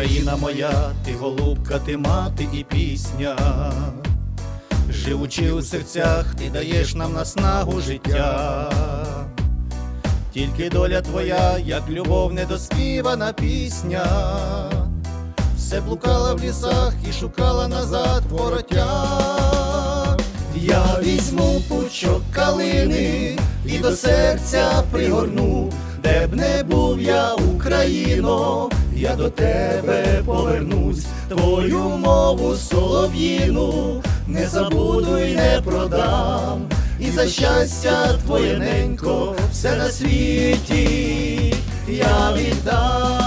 Україна моя, ти голубка, ти мати і пісня. Живучи у серцях, ти даєш нам наснагу життя. Тільки доля твоя, як любов недоспівана пісня, все блукала в лісах і шукала назад вороття. Я візьму пучок калини і до серця пригорну, де б не був я, Україно, я до тебе повернусь, твою мову солов'їну не забуду й не продам, і за щастя твоє ненько, все на світі я віддам.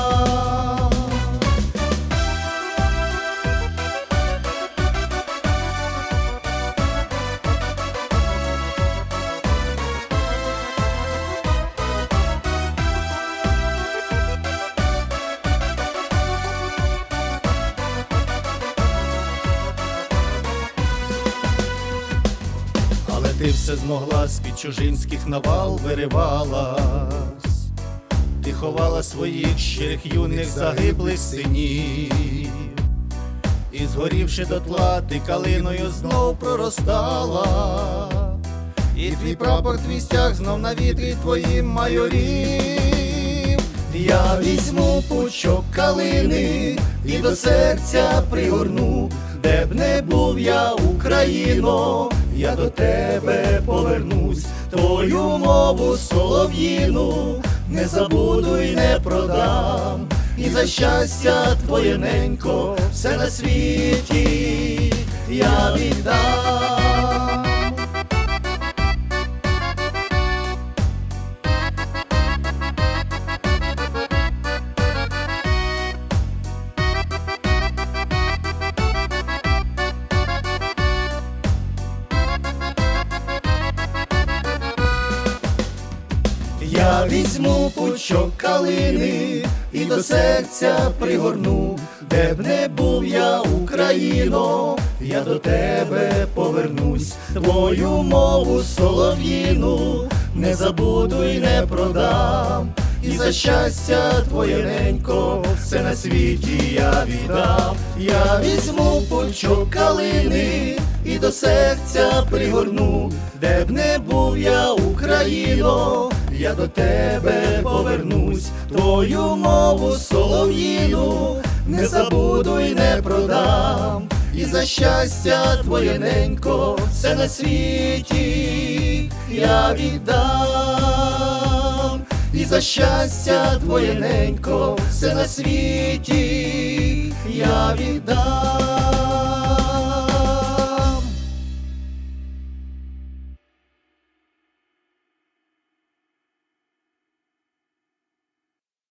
Ти все змогла з-під чужинських навал виривалась, ти ховала своїх щирих юних загиблих синів, і згорівши дотла, ти калиною знов проростала, і твій прапор, твій стяг знов на вітрі твоїм майорів. Я візьму пучок калини і до серця пригорну, де б не був я, Україно, я до тебе повернусь, твою мову солов'їну не забуду і не продам, і за щастя твоє ненько, все на світі я віддам. Візьму пучок калини і до серця пригорну, де б не був я, Україно, я до тебе повернусь, твою мову солов'їну не забуду і не продам, і за щастя твоє ненько, все на світі я віддам, я візьму пучок калини і до серця пригорну, де б не був я, Україно, я до тебе повернусь, твою мову солов'їну не забуду і не продам, і за щастя твоє ненько, все на світі я віддам, і за щастя твоє ненько, все на світі я віддам.